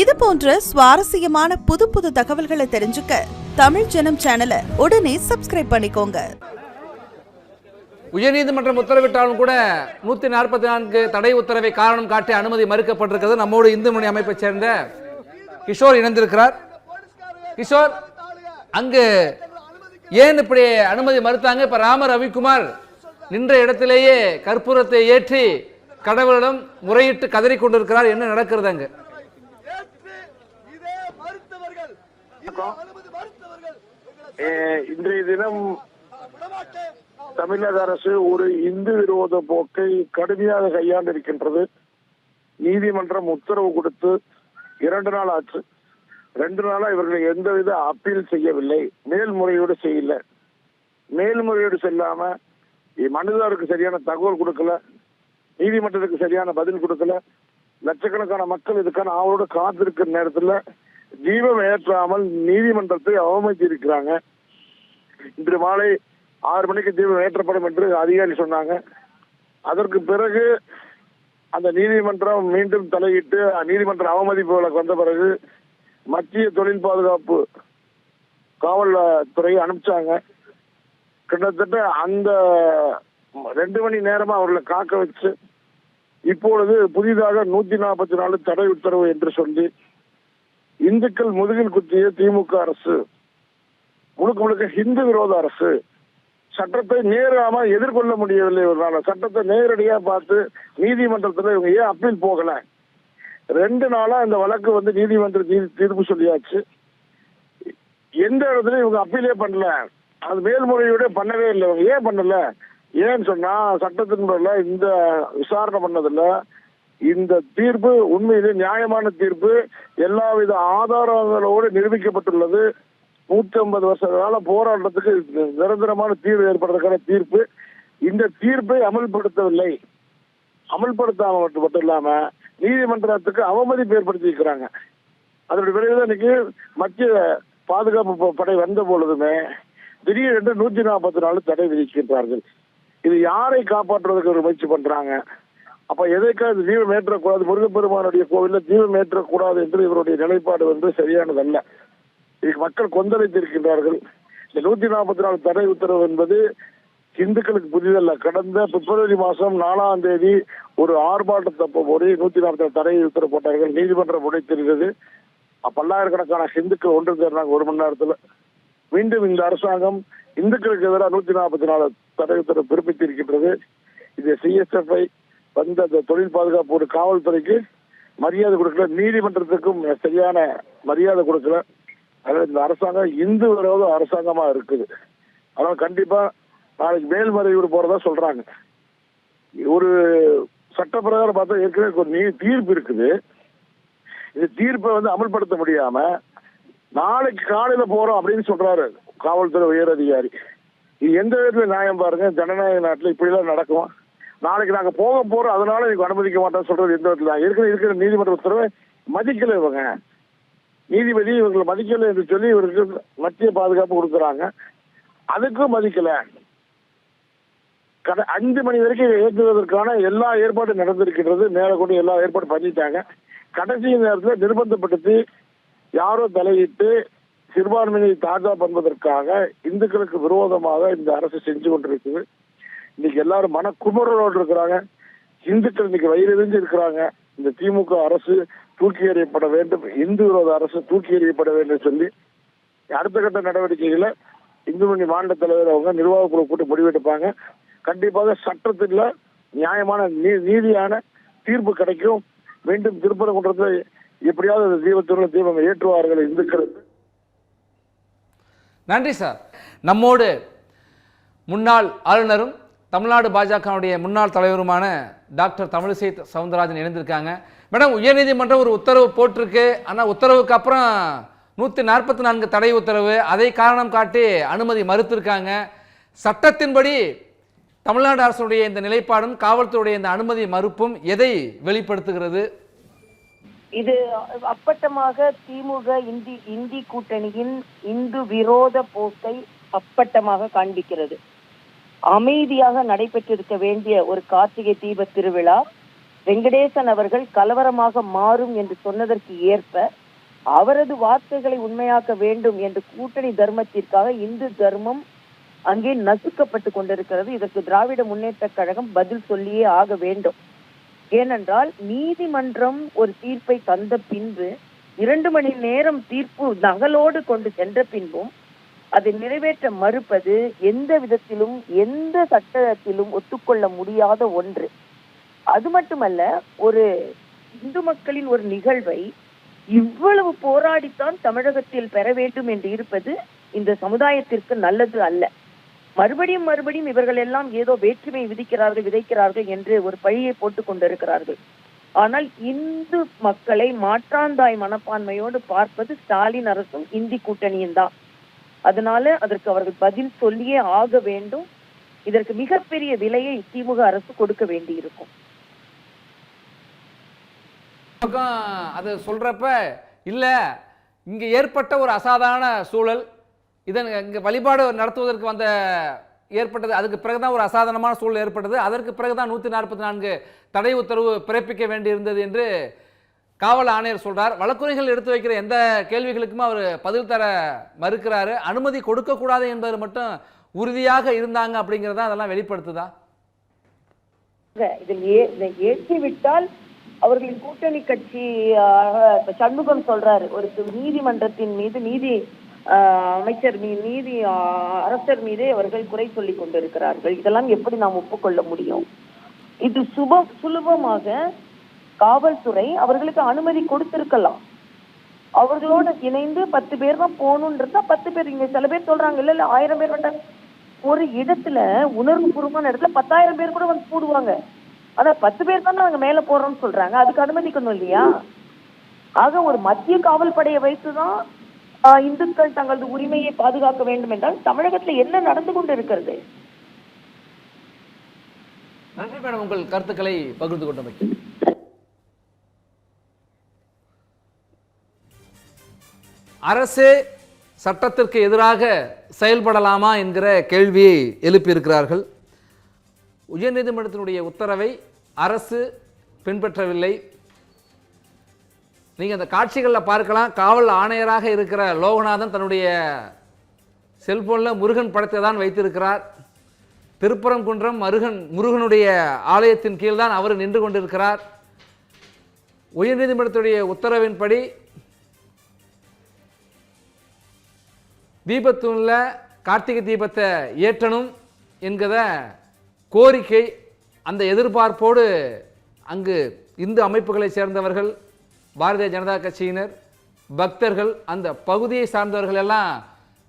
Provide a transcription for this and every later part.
இது போன்ற சுவாரஸ்யமான புது புது தகவல்களை தெரிஞ்சுக்க தமிழ் ஜனம் சேனலை உடனே சப்ஸ்கிரைப் பண்ணிக்கோங்க. உயர்நீதிமன்றம் உத்தரவிட்டாலும் கூட நூற்றி நாற்பத்தி நான்கு தடை உத்தரவை காரணம் காட்டி அனுமதி மறுக்கப்பட்டிருக்கிறது. நம்மோடு இந்து மணி அமைப்பை சேர்ந்த கிஷோர் இணைந்திருக்கிறார். கிஷோர் அங்கு ஏன் இப்படி அனுமதி மறுத்தாங்க? இப்ப ராம ரவிக்குமார் நின்ற இடத்திலேயே கற்பூரத்தை ஏற்றி கடவுளிடம் முறையிட்டு கதறிக் கொண்டிருக்கிறார். என்ன நடக்கிறது அங்கு ஏற்று இதே மறுத்தவர்கள் இதே அனுமதி மறுத்தவர்கள் அஹ் இன்றைய தினம் தமிழக அரசு ஒரு இந்து விரோத போக்கை கடுமையாக கையாண்டிருக்கின்றது. நீதிமன்றம் உத்தரவு கொடுத்து இரண்டு நாள் ஆச்சு. ரெண்டு நாளா இவர்கள் எந்தவித அப்பீல் செய்யவில்லை. மேல்முறையீடு செய்யல. மேல்முறையீடு செல்லாம மனுதாருக்கு சரியான தகவல் கொடுக்கல. நீதிமன்றத்துக்கு சரியான பதில் கொடுக்கல. லட்சக்கணக்கான மக்கள் இதுக்கான ஆவலோடு காத்திருக்கிற நேரத்துல தீபம் ஏற்றாமல் நீதிமன்றத்தை அவமதித்து இருக்கிறாங்க இன்று மாலை ஆறு மணிக்கு தீபம் ஏற்றப்படும் என்று அதிகாரி சொன்னாங்க. அதற்கு பிறகு அந்த நீதிமன்றம் மீண்டும் தலையிட்டு நீதிமன்ற அவமதிப்பு வழக்கு வந்த பிறகு மத்திய தொழில் பாதுகாப்பு காவல்துறை அனுப்பிச்சாங்க. கிட்டத்தட்ட அந்த ரெண்டு மணி நேரமா அவர்களை காக்க வச்சு இப்பொழுது புதிதாக நூத்தி நாற்பத்தி நாலு தடை உத்தரவு என்று சொல்லி இந்துக்கள் முதுகில் குத்திய திமுக அரசு முழுக்க முழுக்க ஹிந்து விரோத அரசு சட்டத்தை நேராம எதிர்கொள்ள முடியவில்லை இவர்களால சட்டத்தை நேரடியா பார்த்து நீதிமன்றத்துல இவங்க ஏன் அப்பீல் போகல? ரெண்டு நாளா இந்த வழக்கு வந்து நீதிமன்ற தீ- தீர்ப்பு சொல்லியாச்சு. எந்த இடத்துல இவங்க அப்பீலே பண்ணல. அது மேல்முறையோட பண்ணவே இல்லை. இவங்க ஏன் பண்ணல? ஏன்னு சொன்னா சட்டத்தின் இந்த விசாரணை பண்ணதில்லை இந்த தீர்ப்பு உண்மையிலே நியாயமான தீர்ப்பு. எல்லாவித ஆதாரங்களோடு நிரூபிக்கப்பட்டுள்ளது. நூத்தி ஐம்பது வருஷ கால போராட்டத்துக்கு நிரந்தரமான தீர்வு ஏற்படுறதுக்கான தீர்ப்பு. இந்த தீர்ப்பை அமல்படுத்தவில்லை. அமல்படுத்தாம மட்டும் மட்டும் இல்லாம நீதிமன்றத்துக்கு அவமதிப்பு ஏற்படுத்தி இருக்கிறாங்க. அதனுடைய விரைவில் இன்னைக்கு மத்திய பாதுகாப்பு ப- படை வந்த பொழுதுமே திடீரென்று நூத்தி நாற்பத்தி நாலு தடை விதிக்கின்றார்கள். இது யாரை காப்பாற்றுவதற்கு ஒரு முயற்சி பண்றாங்க? அப்ப எதற்காக தீபம் ஏற்றக்கூடாது முருகப்பெருமானுடைய கோவில்ல தீபம் ஏற்றக்கூடாது என்று இவருடைய நிலைப்பாடு வந்து சரியானதல்ல. இதுக்கு மக்கள் கொந்தளித்திருக்கின்றார்கள். இந்த நூத்தி நாற்பத்தி நாலு தடை உத்தரவு என்பது இந்துக்களுக்கு புதிதல்ல. கடந்த பிப்ரவரி மாசம் நாலாம் தேதி ஒரு ஆர்ப்பாட்டத்தப்ப போது நூத்தி நாற்பத்தி நாலு தடை உத்தரவு போட்டார்கள். நீதிமன்றம் உடைத்திருந்தது பல்லாயிரக்கணக்கான இந்துக்கள் ஒன்று சேர்ந்தாங்க ஒரு மணி நேரத்துல. மீண்டும் இந்த அரசாங்கம் இந்துக்களுக்கு எதிராக நூத்தி நாற்பத்தி நாலு தடை உத்தரவு பிறப்பித்திருக்கின்றது. இது சிஎஸ்எஃப்ஐ வந்த அந்த தொழில் பாதுகாப்பு ஒரு காவல்துறைக்கு மரியாதை கொடுக்கல. நீதிமன்றத்துக்கும் சரியான மரியாதை கொடுக்கல. அதனால இந்த அரசாங்கம் இந்து விரோத அரசாங்கமா இருக்குது. அதனால கண்டிப்பா நாளைக்கு மேல்முறையீடு போறதா சொல்றாங்க. ஒரு சட்டப்பிரகாரம் பார்த்தா ஏற்கனவே ஒரு நீ தீர்ப்பு இருக்குது. இந்த தீர்ப்பை வந்து அமல்படுத்த முடியாம நாளைக்கு காலையில போறோம் அப்படின்னு சொல்றாரு காவல்துறை உயர் அதிகாரி இது எந்த விதத்துல நியாயம் பாருங்க. ஜனநாயக நாட்டுல இப்படிலாம் நடக்கும். நாளைக்கு நாங்க போக போறோம் அதனால எனக்கு அனுமதிக்க மாட்டோம் சொல்றது எந்த இடத்துல இருக்கிற இருக்கிற நீதிமன்ற உத்தரவை மதிக்கல இவங்க. நீதிபதி இவங்களை மதிக்கல என்று சொல்லி இவருக்கு மத்திய பாதுகாப்பு கொடுக்குறாங்க. அதுக்கும் மதிக்கல. கடை அஞ்சு மணி வரைக்கும் ஏற்றுவதற்கான எல்லா ஏற்பாடும் நடந்திருக்கின்றது. மேலே கொண்டு எல்லா ஏற்பாடும் பண்ணிட்டாங்க. கடைசி நேரத்தில் நிர்பந்தப்படுத்தி யாரோ தலையிட்டு சிறுபான்மையை தாஜா பண்ணுவதற்காக இந்துக்களுக்கு விரோதமாக இந்த அரசு செஞ்சு கொண்டிருக்குது. இன்னைக்கு எல்லாரும் மன குமுறலோடு இருக்கிறாங்க. இந்துக்கள் இன்னைக்கு வயிறெறிஞ்சு இருக்கிறாங்க. இந்த திமுக அரசு தூக்கி எறியப்பட வேண்டும். இந்து விரோத அரசு தூக்கி எறியப்பட வேண்டும் சொல்லி அடுத்த கட்ட நடவடிக்கைகளை இந்து மணி மாநில தலைவர் அவங்க நிர்வாக குழு கூட்டி முடிவெடுப்பாங்க. கண்டிப்பாக சட்டத்தில் நியாயமான நீ- நீதியான தீர்ப்பு கிடைக்கும். மீண்டும் திருப்பரங்குன்றத்தில் எப்படியாவது அந்த தீபத்திற்கு தீபம் ஏற்றுவார்கள் இந்துக்கள். நன்றி சார். நம்மோடு முன்னாள் ஆளுநரும் தமிழ்நாடு பாஜகவுடைய முன்னாள் தலைவருமான டாக்டர் தமிழிசை சவுந்தரராஜன் இணைந்திருக்காங்க. மேடம் உயர்நீதிமன்றம் ஒரு உத்தரவு போட்டிருக்கு. ஆனால் உத்தரவுக்கு அப்புறம் நூற்றி நாற்பத்தி நான்கு தடை உத்தரவு. அதை காரணம் காட்டி அனுமதி மறுத்திருக்காங்க. சட்டத்தின்படி தமிழ்நாடு அரசுடைய இந்த நிலைப்பாடும் காவல்துறையுடைய இந்த அனுமதி மறுப்பும் எதை வெளிப்படுத்துகிறது? இது அப்பட்டமாக திமுக இந்தி இந்தி கூட்டணியின் இந்து விரோத போக்கை அப்பட்டமாக காண்பிக்கிறது. அமைதியாக நடைபெற்றிருக்க வேண்டிய ஒரு கார்த்திகை தீப திருவிழா வெங்கடேசன் அவர்கள் கலவரமாக மாறும் என்று சொன்னதற்கு ஏற்ப அவரது வார்த்தைகளை உண்மையாக்க வேண்டும் என்று கூட்டணி தர்மத்திற்காக இந்து தர்மம் அங்கே நசுக்கப்பட்டு கொண்டிருக்கிறது. இதற்கு திராவிட முன்னேற்ற கழகம் பதில் சொல்லியே ஆக வேண்டும். ஏனென்றால் நீதிமன்றம் ஒரு தீர்ப்பை தந்த பின்பு இரண்டு மணி நேரம் தீர்ப்பு நகலோடு கொண்டு சென்ற பின்பும் அதை நிறைவேற்ற மறுப்பது எந்த விதத்திலும் எந்த சட்டத்திலும் ஒத்துக்கொள்ள முடியாத ஒன்று. அது மட்டுமல்ல ஒரு இந்து மக்களின் ஒரு நிகழ்வை இவ்வளவு போராடித்தான் தமிழகத்தில் பெற வேண்டும் என்று இருப்பது இந்த சமுதாயத்திற்கு நல்லது அல்ல. மறுபடியும் மறுபடியும் இவர்கள் எல்லாம் ஏதோ வேற்றுமை விதிக்கிறார்கள் விதைக்கிறார்கள் என்று ஒரு பழியை போட்டுக் கொண்டிருக்கிறார்கள். ஆனால் இந்து மக்களை மாற்றாந்தாய் மனப்பான்மையோடு பார்ப்பது ஸ்டாலின் அரசும் இந்தி கூட்டணியும் தான். அதனால அதற்கு அவர்கள் பதில் சொல்லியே ஆக வேண்டும். இதற்கு மிகப்பெரிய விலையை திமுக அரசு கொடுக்க வேண்டியிருக்கும். பக்கம் அதை சொல்றப்ப இல்லை இங்கே ஏற்பட்ட ஒரு அசாதாரண சூழல். இதன் இங்க வழிபாடு நடத்துவதற்கு வந்த ஏற்பட்டது அதுக்கு பிறகுதான் ஒரு அசாதாரணமான சூழல் ஏற்பட்டது. அதற்கு பிறகுதான் நூற்றி நாற்பத்தி நான்கு தடை உத்தரவு பிறப்பிக்க வேண்டியிருந்தது என்று காவல் ஆணையர் சொல்றார் வழக்குரைகள் எடுத்து வைக்கிற எந்த கேள்விகளுக்குமே அவர் பதில் தர மறுக்கிறாரு. அனுமதி கொடுக்கக்கூடாது என்பது மட்டும் உறுதியாக இருந்தாங்க அப்படிங்கிறதா அதெல்லாம் வெளிப்படுத்துதா? இதில் ஏ இதை ஏற்றி விட்டால் அவர்களின் கூட்டணி கட்சி சண்முகம் சொல்றாரு ஒரு நீதிமன்றத்தின் மீது நீதி அமைச்சர் மீ நீதி அரசர் மீதே அவர்கள் குறை சொல்லி கொண்டிருக்கிறார்கள். இதெல்லாம் எப்படி நாம் ஒப்புக்கொள்ள முடியும்? இது சுப சுலபமாக காவல்துறை அவர்களுக்கு அனுமதி கொடுத்திருக்கலாம். அவர்களோட இணைந்து பத்து பேர் தான் போகணுன்றதா பத்து பேர். இங்க சில பேர் சொல்றாங்க இல்ல இல்ல ஆயிரம் பேர் வேண்டாம் ஒரு இடத்துல உணர்வு பூர்வமான இடத்துல பத்தாயிரம் பேர் கூட வந்து கூடுவாங்க. ஆனா பத்து பேர் தானே நாங்க மேல போறோம்னு சொல்றாங்க. அதுக்கு அனுமதிக்கணும் இல்லையா? ஆக ஒரு மத்திய காவல் படையை வைத்துதான் ஆஹ், இந்துக்கள் தங்களது உரிமையை பாதுகாக்க வேண்டும் என்றால் தமிழகத்துல என்ன நடந்து கொண்டு இருக்கிறது நன்றி மேடம். உங்கள் கருத்துக்களை பகிர்ந்து கொண்டமைக்கு. அரசே சட்டத்திற்கு எதிராக செயல்படலாமா என்கிற கேள்வியை எழுப்பியிருக்கிறார்கள். உயர்நீதிமன்றத்தினுடைய உத்தரவை அரசு பின்பற்றவில்லை. நீங்கள் அந்த காட்சிகளில் பார்க்கலாம். காவல் ஆணையராக இருக்கிற லோகநாதன் தன்னுடைய செல்போனில் முருகன் படத்தை தான் வைத்திருக்கிறார். திருப்பரங்குன்றம் மருகன் முருகனுடைய ஆலயத்தின் கீழ் தான் அவர் நின்று கொண்டிருக்கிறார். உயர்நீதிமன்றத்துடைய உத்தரவின்படி தீபத்தூணில் கார்த்திகை தீபத்தை ஏற்றணும் என்கிற கோரிக்கை அந்த எதிர்பார்ப்போடு அங்கு இந்து அமைப்புகளைச் சேர்ந்தவர்கள் பாரதிய ஜனதா கட்சியினர் பக்தர்கள் அந்த பகுதியை சார்ந்தவர்கள் எல்லாம்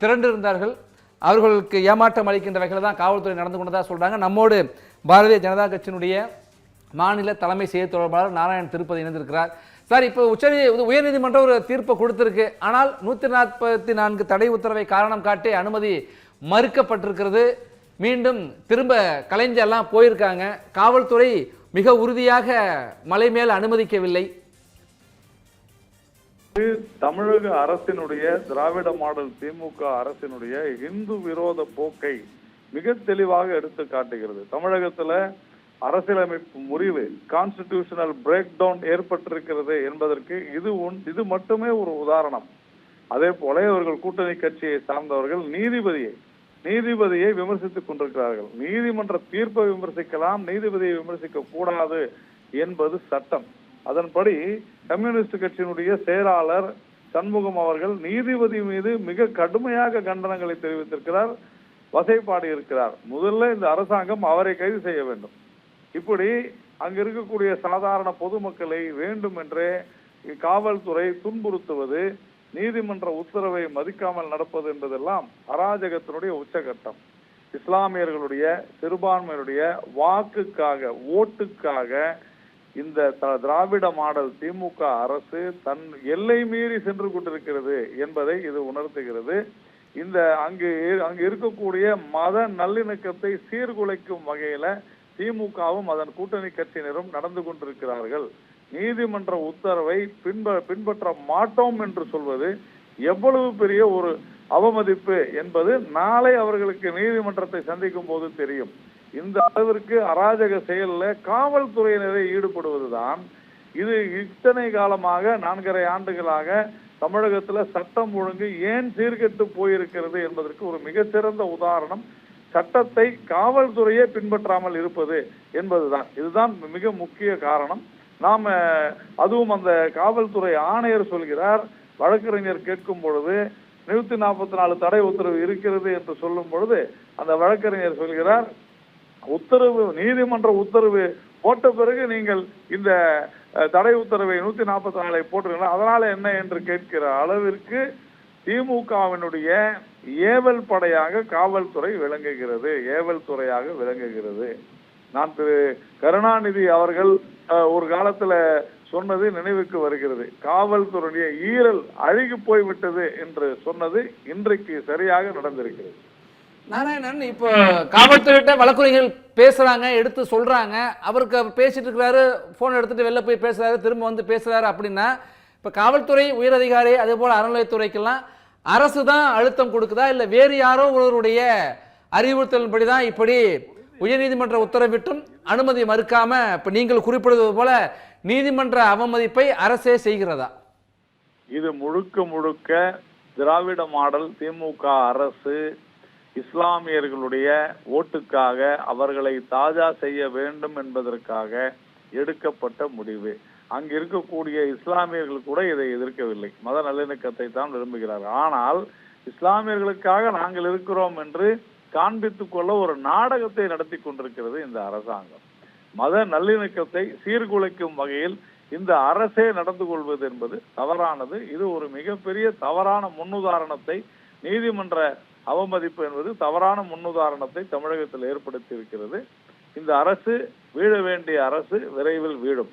திரண்டிருந்தார்கள். அவர்களுக்கு ஏமாற்றம் அளிக்கின்ற வகையில் தான் காவல்துறை நடந்து கொண்டதாக சொல்கிறாங்க நம்மோடு பாரதிய ஜனதா கட்சியினுடைய மாநில தலைமை செய்தி தொடர்பாளர் நாராயண் திருப்பதி இணைந்திருக்கிறார். சார் இப்போ உச்ச உயர்நீதிமன்றம் ஒரு தீர்ப்பை கொடுத்துருக்கு. ஆனால் நூற்றி நாற்பத்தி நான்கு தடை உத்தரவை காரணம் காட்டி அனுமதி மறுக்கப்பட்டிருக்கிறது. மீண்டும் திரும்ப கலைஞர்லாம் போயிருக்காங்க. காவல்துறை மிக உறுதியாக மலை மேல் அனுமதிக்கவில்லை. தமிழக அரசினுடைய திராவிட மாடல் திமுக அரசினுடைய இந்து விரோத போக்கை மிக தெளிவாக எடுத்து காட்டுகிறது தமிழகத்துல அரசியலமைப்பு முறிவு கான்ஸ்டிடியூஷனல் பிரேக் டவுன் ஏற்பட்டிருக்கிறது என்பதற்கு இது இது மட்டுமே ஒரு உதாரணம். அதே போல இவர்கள் கூட்டணி கட்சியை சார்ந்தவர்கள் நீதிபதியை நீதிபதியை விமர்சித்துக் கொண்டிருக்கிறார்கள். நீதிமன்ற தீர்ப்பை விமர்சிக்கலாம் நீதிபதியை விமர்சிக்க கூடாது என்பது சட்டம். அதன்படி கம்யூனிஸ்ட் கட்சியினுடைய செயலாளர் சண்முகம் அவர்கள் நீதிபதி மீது மிக கடுமையாக கண்டனங்களை தெரிவித்திருக்கிறார் வசைப்பாடி இருக்கிறார் முதல்ல இந்த அரசாங்கம் அவரை கைது செய்ய வேண்டும். இப்படி அங்கு இருக்கக்கூடிய சாதாரண பொதுமக்களை வேண்டுமென்றே காவல்துறை துன்புறுத்துவது நீதிமன்ற உத்தரவை மதிக்காமல் நடப்பது என்பதெல்லாம் அராஜகத்தினுடைய உச்சகட்டம். இஸ்லாமியர்களுடைய சிறுபான்மையினுடைய வாக்குக்காக ஓட்டுக்காக இந்த த- திராவிட மாடல் திமுக அரசு தன் எல்லை மீறி சென்று கொண்டிருக்கிறது என்பதை இது உணர்த்துகிறது. இந்த அங்கு அங்கு இருக்கக்கூடிய மத நல்லிணக்கத்தை சீர்குலைக்கும் வகையில திமுகவும் அதன் கூட்டணி கட்சியினரும் நடந்து கொண்டிருக்கிறார்கள். நீதிமன்ற உத்தரவை பின்ப பின்பற்ற மாட்டோம் என்று சொல்வது எவ்வளவு பெரிய ஒரு அவமதிப்பு என்பது நாளை அவர்களுக்கு நீதிமன்றத்தை சந்திக்கும் போது தெரியும். இந்த அளவிற்கு அராஜக செயல்ல காவல்துறையினரை ஈடுபடுவதுதான். இது இத்தனை காலமாக நான்கரை ஆண்டுகளாக தமிழகத்தில் சட்டம் ஒழுங்கு ஏன் சீர்கெட்டு போயிருக்கிறது என்பதற்கு ஒரு மிகச்சிறந்த உதாரணம் சட்டத்தை காவல்துறையே பின்பற்றாமல் இருப்பது என்பதுதான். இதுதான் மிக முக்கிய காரணம். நாம் அதுவும் அந்த காவல்துறை ஆணையர் சொல்கிறார் வழக்கறிஞர் கேட்கும் பொழுது நூற்றி நாற்பத்தி நாலு தடை உத்தரவு இருக்கிறது என்று சொல்லும் பொழுது அந்த வழக்கறிஞர் சொல்கிறார் உத்தரவு நீதிமன்ற உத்தரவு போட்ட பிறகு நீங்கள் இந்த தடை உத்தரவை நூற்றி நாற்பத்தி நாலை போட்டுருங்களா அதனால் என்ன? என்று கேட்கிற அளவிற்கு திமுகவினுடைய ஏவல் படையாக காவல்துறை விளங்குகிறது ஏவல் துறையாக விளங்குகிறது. நான் திரு கருணாநிதி அவர்கள் ஒரு காலத்துல சொன்னது நினைவுக்கு வருகிறது. காவல்துறையுடைய ஈரல் அழுகி போய்விட்டது என்று சொன்னது இன்றைக்கு சரியாக நடந்திருக்கிறது. நாராயணன் இப்போ காவல்துறையிட்ட வழக்குரைகள் பேசுறாங்க எடுத்து சொல்றாங்க. அவருக்கு பேசிட்டு இருக்கிறாரு போன் எடுத்துட்டு வெளில போய் பேசுறாரு திரும்ப வந்து பேசுறாரு அப்படின்னா இப்போ காவல்துறை உயரதிகாரி அதே போல அறநிலையத்துறைக்கெல்லாம் அரசு தான் அழுத்தம் கொடுக்குதா? இல்லை வேறு யாரோ ஒருவருடைய அறிவுறுத்தலின்படி தான் இப்படி உயர்நீதிமன்ற உத்தரவிட்டும் அனுமதி மறுக்காம இப்போ நீங்கள் குறிப்பிடுவது போல நீதிமன்ற அவமதிப்பை அரசே செய்கிறதா? இது முழுக்க முழுக்க திராவிட மாடல் திமுக அரசு இஸ்லாமியர்களுடைய ஓட்டுக்காக அவர்களை தாஜா செய்ய வேண்டும் என்பதற்காக எடுக்கப்பட்ட முடிவு. அங்கு இருக்கக்கூடிய இஸ்லாமியர்கள் கூட இதை எதிர்க்கவில்லை. மத நல்லிணக்கத்தை தான் விரும்புகிறார்கள். ஆனால் இஸ்லாமியர்களுக்காக நாங்கள் இருக்கிறோம் என்று காண்பித்துக் கொள்ள ஒரு நாடகத்தை நடத்தி கொண்டிருக்கிறது இந்த அரசாங்கம். மத நல்லிணக்கத்தை சீர்குலைக்கும் வகையில் இந்த அரசே நடந்து கொள்வது என்பது தவறானது. இது ஒரு மிகப்பெரிய தவறான முன்னுதாரணத்தை நீதிமன்ற அவமதிப்பு என்பது தவறான முன்னுதாரணத்தை தமிழகத்தில் ஏற்படுத்தி இருக்கிறது. இந்த அரசு வீழ வேண்டிய அரசு விரைவில் வீழும்.